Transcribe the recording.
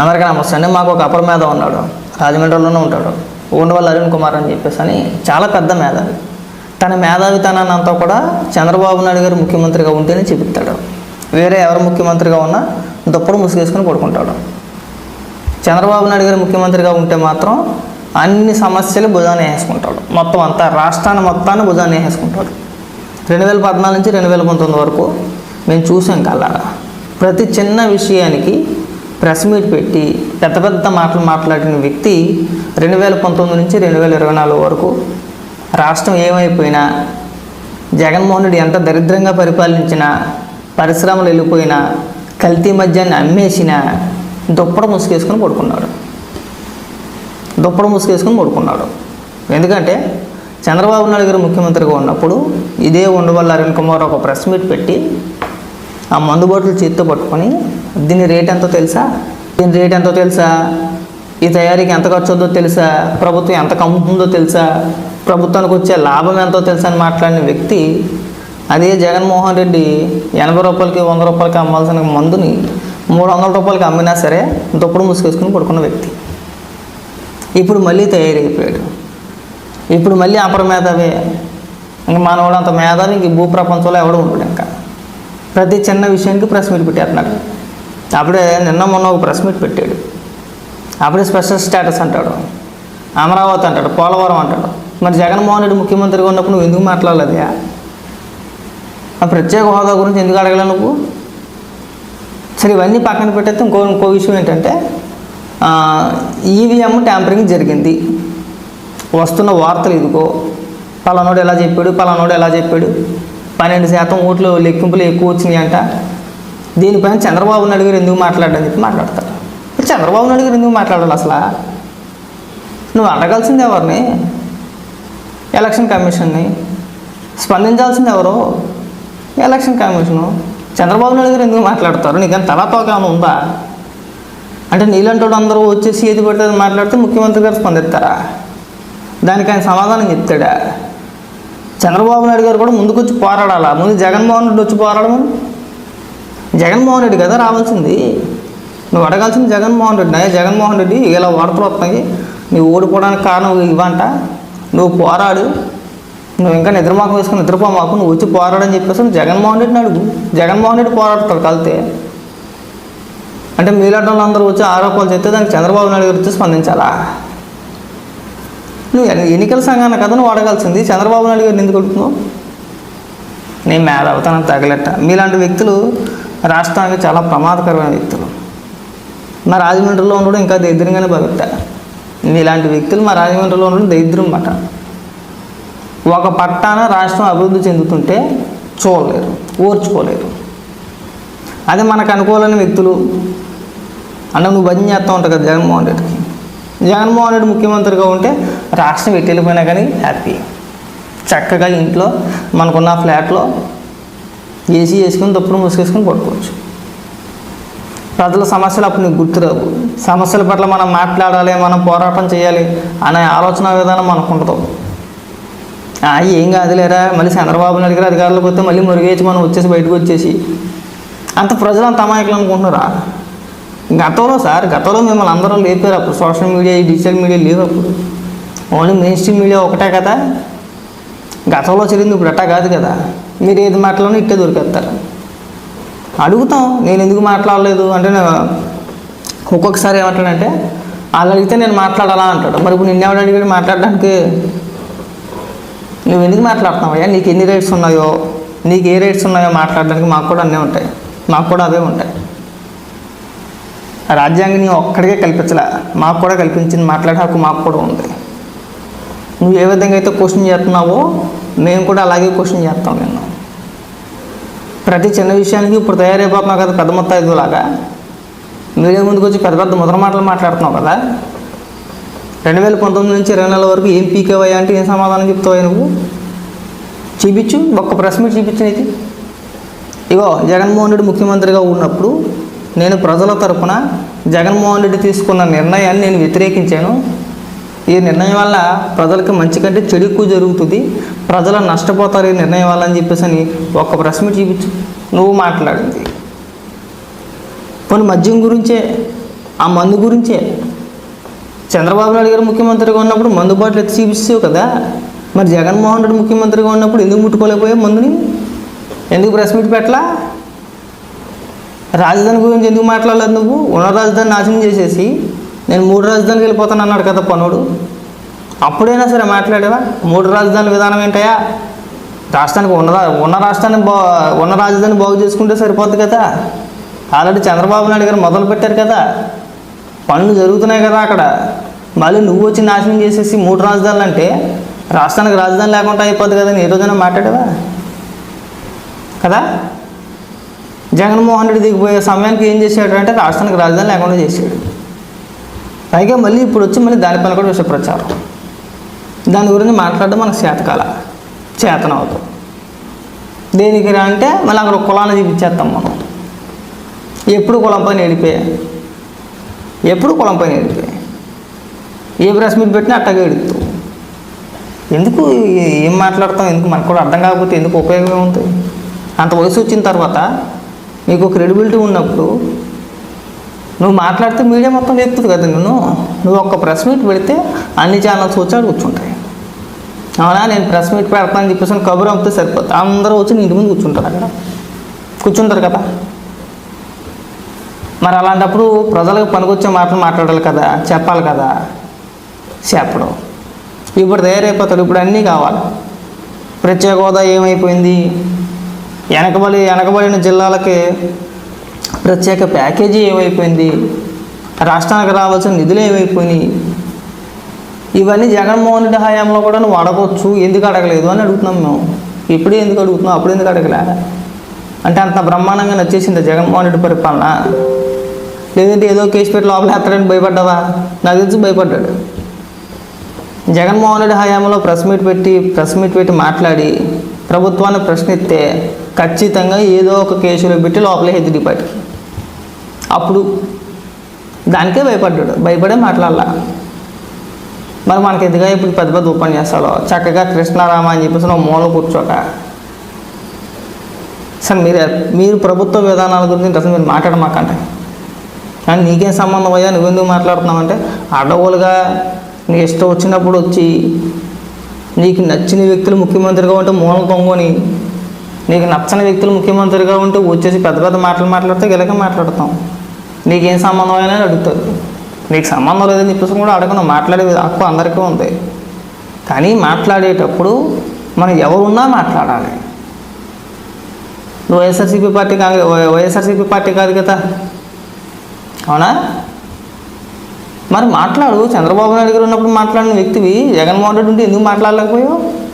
అందరికీ నమస్తే అండి మాకు ఒక అపర మేధ ఉన్నాడు. రాజమండ్రిలోనే ఉంటాడు. ఉండవల్లి అరుణ్ కుమార్ అని చెప్పేసి అని చాలా పెద్ద మేధావి తన మేధావితనాన్ని అంతా కూడా చంద్రబాబు నాయుడు గారు ముఖ్యమంత్రిగా ఉంటేనే చెబుతాడు వేరే ఎవరు ముఖ్యమంత్రిగా ఉన్నా దుప్పడు ముసుగేసుకొని పడుకుంటాడు. చంద్రబాబు నాయుడు గారు ముఖ్యమంత్రిగా ఉంటే మాత్రం అన్ని సమస్యలు భుజాన్ని వేసుకుంటాడు మొత్తం అంతా రాష్ట్రాన్ని మొత్తాన్ని భుజాన్ని వేసుకుంటాడు రెండు వేల పద్నాలుగు నుంచి రెండు వేల పంతొమ్మిది వరకు మేము చూసాం కల్లారా ప్రతి చిన్న విషయానికి ప్రెస్ మీట్ పెట్టి పెద్ద పెద్ద మాటలు మాట్లాడిన వ్యక్తి రెండు వేల పంతొమ్మిది నుంచి రెండు వేల ఇరవై నాలుగు వరకు రాష్ట్రం ఏమైపోయినా జగన్మోహన్ రెడ్డి ఎంత దరిద్రంగా పరిపాలించినా పరిశ్రమలు వెళ్ళిపోయినా కల్తీ మద్యాన్ని అమ్మేసినా దుప్పడ ముసుగేసుకొని పడుకున్నాడు. దుప్పడ ముసుగేసుకొని పడుకున్నాడు. ఎందుకంటే చంద్రబాబు నాయుడు గారు ముఖ్యమంత్రిగా ఉన్నప్పుడు ఇదే ఉండవల్ల అరుణ్ కుమార్ ఒక ప్రెస్ మీట్ పెట్టి ఆ మందు బాటిల్ చేతితో పట్టుకొని దీని రేట్ ఎంతో తెలుసా? దీని రేట్ ఎంతో తెలుసా? ఈ తయారీకి ఎంత ఖర్చు అవుతుందో తెలుసా? ప్రభుత్వం ఎంత కమ్ముతుందో తెలుసా? ప్రభుత్వానికి వచ్చే లాభం ఎంతో తెలుసా అని మాట్లాడిన వ్యక్తి అదే జగన్మోహన్ రెడ్డి ఎనభై రూపాయలకి వంద రూపాయలకి అమ్మాల్సిన మందుని మూడు వందల రూపాయలకి అమ్మినా సరే దుప్పుడు ముసుకేసుకుని పడుకున్న వ్యక్తి. ఇప్పుడు మళ్ళీ తయారైపోయాడు. ఇప్పుడు మళ్ళీ అపర మేధావే. ఇంక మనవాడు అంత మేధావి ఇంక భూప్రపంచంలో భూ ప్రపంచంలో ఎవడు ఉండడు ఇంకా. ప్రతి చిన్న విషయానికి ప్రెస్ మీట్ పెట్టేస్తున్నాడు. అప్పుడే నిన్న మొన్న ఒక ప్రెస్ మీట్ పెట్టాడు. అప్పుడే స్పెషల్ స్టేటస్ అంటాడు. అమరావతి అంటాడు పోలవరం అంటాడు. మరి జగన్మోహన్ రెడ్డి ముఖ్యమంత్రిగా ఉన్నప్పుడు నువ్వు ఎందుకు మాట్లాడలేదు ఆ ప్రత్యేక హోదా గురించి ఎందుకు అడగలే నువ్వు? సరే ఇవన్నీ పక్కన పెట్టేస్తే ఇంకో ఇంకో విషయం ఏంటంటే ఈవీఎం ట్యాంపరింగ్ జరిగింది. వస్తున్న వార్తలు ఇదిగో పలానోడు ఎలా చెప్పాడు పలానోడు ఎలా చెప్పాడు. పన్నెండు శాతం ఓట్లు లెక్కింపులు ఎక్కువ వచ్చినాయి అంట దీనిపైన చంద్రబాబు నాయుడు గారు ఎందుకు మాట్లాడని చెప్పి మాట్లాడతారు. చంద్రబాబు నాయుడు గారు ఎందుకు మాట్లాడాలి అసలు? నువ్వు అడగాల్సింది ఎవరిని? ఎలక్షన్ కమిషన్ని. స్పందించాల్సింది ఎవరు? Election commission. చంద్రబాబు నాయుడు గారు ఎందుకు మాట్లాడతారు? నీకు తలతోక ఏమైనా ఉందా? అంటే నీలంటోడు అందరూ వచ్చేసి ఏది పడితే మాట్లాడితే ముఖ్యమంత్రి గారు స్పందిస్తారా? దానికి ఆయన సమాధానం చెప్తాడా? చంద్రబాబు నాయుడు గారు కూడా ముందుకొచ్చి పోరాడాలా? ముందు జగన్మోహన్ రెడ్డి వచ్చి పోరాడమని? జగన్మోహన్ రెడ్డి కదా రావాల్సింది? నువ్వు అడగాల్సింది జగన్మోహన్ రెడ్డి అయ్యా జగన్మోహన్ రెడ్డి ఇలా వార్తలు వస్తాయి నువ్వు ఓడిపోవడానికి కారణం ఇవ్వంట. నువ్వు పోరాడు. నువ్వు ఇంకా నిద్రమాకం వేసుకుని నిద్రపో మాకు. నువ్వు వచ్చి పోరాడని చెప్పేసి జగన్మోహన్ రెడ్డిని అడుగు. జగన్మోహన్ రెడ్డి పోరాడతాడు కలితే. అంటే మీలాంటి వాళ్ళందరూ వచ్చి ఆరోపణలు చెప్తే దానికి చంద్రబాబు నాయుడు గారు వచ్చి స్పందించాలా? నువ్వు ఎన్ని- ఎన్నికల సంఘాన్ని కదా నువ్వు అడగాల్సింది చంద్రబాబు నాయుడు గారిని ఎందుకు అడుగుతున్నావు? నేను మేధావుతాను తగలెట్ట. మీలాంటి వ్యక్తులు రాష్ట్రానికి చాలా ప్రమాదకరమైన వ్యక్తులు. మా రాజమండ్రిలో ఉండడం ఇంకా దరిద్రంగానే భావిస్తా ఇలాంటి వ్యక్తులు మా రాజమండ్రిలో ఉండడం దరిద్రం మాట. ఒక పట్టాన రాష్ట్రం అభివృద్ధి చెందుతుంటే చూడలేరు ఓర్చుకోలేరు. అదే మనకు అనుకూలమైన వ్యక్తులు. అన్న నువ్వు భజన చేస్తూ ఉంటావు కదా జగన్మోహన్ రెడ్డికి. జగన్మోహన్ రెడ్డి ముఖ్యమంత్రిగా ఉంటే రాష్ట్రం ఎట్టి వెళ్ళిపోయినా కానీ హ్యాపీ. చక్కగా ఇంట్లో మనకున్న ఫ్లాట్లో ఏసీ వేసుకుని తప్పుడు మూసుకేసుకుని పడుకోవచ్చు. ప్రజల సమస్యలు అప్పుడు నీకు గుర్తురావు. సమస్యల పట్ల మనం మాట్లాడాలి మనం పోరాటం చేయాలి అనే ఆలోచన విధానం మనకు ఉండదు. ఆ, ఏం కాదులేరా మళ్ళీ చంద్రబాబు నాయుడు గారు అధికారులకు వస్తే మళ్ళీ మురిగేసి మనం వచ్చేసి బయటకు వచ్చేసి. అంత ప్రజలు అంత అమాయకులు అనుకుంటున్నారా? గతంలో సార్ గతంలో మిమ్మల్ని అందరూ లేపారు అప్పుడు. సోషల్ మీడియా ఈ డిజిటల్ మీడియా లేవు అప్పుడు ఓన్లీ మెయిన్ స్ట్రీమ్ మీడియా ఒకటే కదా? గతంలో చెల్లింది ఇప్పుడు అట్టా కాదు కదా. మీరు ఏది మాట్లాడినా ఇట్టే దొరికేస్తారు. అడుగుతాం నేను ఎందుకు మాట్లాడలేదు? అంటే నేను ఒక్కొక్కసారి ఏమంటాడంటే వాళ్ళు అడిగితే నేను మాట్లాడాలా అంటాడు. మరి ఇప్పుడు నిన్నెవడు అడిగాడు మాట్లాడడానికి? నువ్వు ఎందుకు మాట్లాడుతున్నావయ్యా నీకు ఎన్ని రైట్స్ ఉన్నాయో నీకు ఏ రైట్స్ ఉన్నాయో మాట్లాడడానికి మాకు కూడా అన్నీ ఉంటాయి. మాకు కూడా అవే ఉంటాయి. రాజ్యాంగం నీ ఒక్కడికే కల్పించలే. మాకు కూడా కల్పించింది మాట్లాడే హక్కు మాకు కూడా ఉంది. నువ్వు ఏ విధంగా అయితే క్వశ్చన్ చేస్తున్నావో మేము కూడా అలాగే క్వశ్చన్ చేస్తాం నేను ప్రతి చిన్న విషయానికి ఇప్పుడు తయారైపోతున్నావు కదా పెద్ద మొత్తం మీడియా ముందుకు వచ్చి పెద్ద పెద్ద ముద్ర మాటలు మాట్లాడుతున్నావు కదా? రెండు వేల పంతొమ్మిది నుంచి ఇరవై నెలల వరకు ఏం పీకేవయ్యా అంటే ఏం సమాధానం చెప్తావు నువ్వు? చూపించు ఒక్క ప్రెస్ మీట్ చూపించు నీకు. ఇగో జగన్మోహన్ రెడ్డి ముఖ్యమంత్రిగా ఉన్నప్పుడు నేను ప్రజల తరపున జగన్మోహన్ రెడ్డి తీసుకున్న నిర్ణయాన్ని నేను వ్యతిరేకించాను. ఈ నిర్ణయం వల్ల ప్రజలకు మంచి కంటే చెడు ఎక్కువ జరుగుతుంది. ప్రజలు నష్టపోతారు ఈ నిర్ణయం వల్ల అని చెప్పేసి అని ఒక ప్రెస్ మీట్ చూపించు. నువ్వు మాట్లాడింది. పోనీ మద్యం గురించే ఆ మందు గురించే. చంద్రబాబు నాయుడు గారు ముఖ్యమంత్రిగా ఉన్నప్పుడు మందు బాటలు ఎత్తి చూపిస్తావు కదా. మరి జగన్మోహన్ రెడ్డి ముఖ్యమంత్రిగా ఉన్నప్పుడు ఎందుకు ముట్టుకోలేకపోయావు మందుని? ఎందుకు ప్రెస్ మీట్ పెట్టలా? రాజధాని గురించి ఎందుకు మాట్లాడలేదు నువ్వు? ఉన్న రాజధాని నాశనం చేసేసి నేను మూడు రాజధానికి వెళ్ళిపోతాను అన్నాడు కదా పనుడు. అప్పుడైనా సరే మాట్లాడేవా? మూడు రాజధాని విధానం ఏంటయా రాష్ట్రానికి ఉన్న రా- ఉన్న రాష్ట్రాన్ని బా ఉన్న రాజధాని బాగు చేసుకుంటే సరిపోద్ది కదా. ఆల్రెడీ చంద్రబాబు నాయుడు గారు మొదలు పెట్టారు కదా. పనులు జరుగుతున్నాయి కదా అక్కడ. మళ్ళీ నువ్వు వచ్చి నాశనం చేసేసి మూడు రాజధానులు అంటే రాష్ట్రానికి రాజధాని లేకుండా అయిపోద్ది కదా ఈ ఏ రోజైనా మాట్లాడేవా? కదా? జగన్మోహన్ రెడ్డి దిగిపోయే సమయానికి ఏం చేశాడు అంటే రాష్ట్రానికి రాజధాని లేకుండా చేశాడు. పైగా మళ్ళీ ఇప్పుడు వచ్చి మళ్ళీ దానిపైన కూడా విషయ ప్రచారం. దాని గురించి మాట్లాడడం మనకు చేతకాల చేతన అవుతాం దేనికి రా అంటే మళ్ళీ అక్కడ ఒక కులాన్ని చూపించేస్తాం మనం. ఎప్పుడు కులం పైన ఏడిపే? ఎప్పుడు కులం పైన ఏడిపే? ఏ ప్రెస్ మీట్ పెట్టినా అట్టగా ఎడుతూ ఎందుకు ఏం మాట్లాడతాం? ఎందుకు మనకు కూడా అర్థం కాకపోతే ఎందుకు ఉపయోగం ఉంది అంత వయసు వచ్చిన తర్వాత మీకు క్రెడిబిలిటీ ఉన్నప్పుడు నువ్వు మాట్లాడితే మీడియా మొత్తం చెప్తుంది కదా నేను నువ్వు ఒక్క ప్రెస్ మీట్ పెడితే అన్ని ఛానల్స్ వచ్చి కూర్చుంటాయి అవునా? నేను ప్రెస్ మీట్ పెడతానని చెప్పేసి కబురు అమ్మితే సరిపోతుంది అందరూ వచ్చి నీ ఇంటి ముందు కూర్చుంటారు అక్కడ. కూర్చుంటారు కదా. మరి అలాంటప్పుడు ప్రజలకు పనికొచ్చే మాటలు మాట్లాడాలి కదా. చెప్పాలి కదా. చెప్పడం. ఇప్పుడు తయారైపోతాడు ఇప్పుడు అన్నీ కావాలి. ప్రత్యేక హోదా ఏమైపోయింది? వెనకబడి వెనకబడిన జిల్లాలకి ప్రత్యేక ప్యాకేజీ ఏమైపోయింది? రాష్ట్రానికి రావాల్సిన నిధులు ఏమైపోయినాయి? ఇవన్నీ జగన్మోహన్ రెడ్డి హయాంలో కూడా నువ్వు అడగవచ్చు ఎందుకు అడగలేదు అని అడుగుతున్నాం మేము. ఇప్పుడే ఎందుకు అడుగుతున్నాం అప్పుడు ఎందుకు అడగలే? అంటే అంత బ్రహ్మాండంగా నచ్చేసింది జగన్మోహన్ రెడ్డి పరిపాలన. లేదంటే ఏదో కేసు పెట్టి లోపల ఎత్తడానికి భయపడ్డావా? నాకు తెలిసి భయపడ్డాడు. జగన్మోహన్ రెడ్డి హయాంలో ప్రెస్ మీట్ పెట్టి ప్రెస్ మీట్ పెట్టి మాట్లాడి ప్రభుత్వాన్ని ప్రశ్నిస్తే ఖచ్చితంగా ఏదో ఒక కేసులో పెట్టి లోపల హెచ్చు అప్పుడు దానికే భయపడ్డాడు. భయపడే మాట్లాడాల. మరి మనకి ఎందుగా ఇప్పుడు పెద్ద పెద్ద ఉపన్యాసాలు చక్కగా కృష్ణారామ అని చెప్పేసి నువ్వు మూల కూర్చోక. సార్ మీరు మీరు ప్రభుత్వ విధానాల గురించి అసలు మీరు మాట్లాడమాకండి. కానీ నీకేం సంబంధం అయ్యా? నువ్వెందుకు మాట్లాడుతున్నావు అంటే అడవులుగా నీ ఇష్టం వచ్చినప్పుడు వచ్చి నీకు నచ్చిన వ్యక్తులు ముఖ్యమంత్రిగా ఉంటే మూలం పొంగొని నీకు నచ్చని వ్యక్తులు ముఖ్యమంత్రిగా ఉంటే వచ్చేసి పెద్ద పెద్ద మాటలు మాట్లాడితే ఇలాగే మాట్లాడతాం. నీకేం సంబంధం అయినా అని అడుగుతారు నీకు సంబంధం లేదని చెప్పేసి కూడా అడగను మాట్లాడే హక్కు అందరికీ ఉంది. కానీ మాట్లాడేటప్పుడు మనం ఎవరున్నా మాట్లాడాలి. నువ్వు వైఎస్ఆర్సీపీ పార్టీ కాదు వైఎస్ఆర్సీపీ పార్టీ కాదు కదా. అవునా? మరి మాట్లాడు. చంద్రబాబు నాయుడు గారు ఉన్నప్పుడు మాట్లాడిన వ్యక్తివి జగన్మోహన్ రెడ్డి ఉంటే ఎందుకు మాట్లాడలేకపోయావు?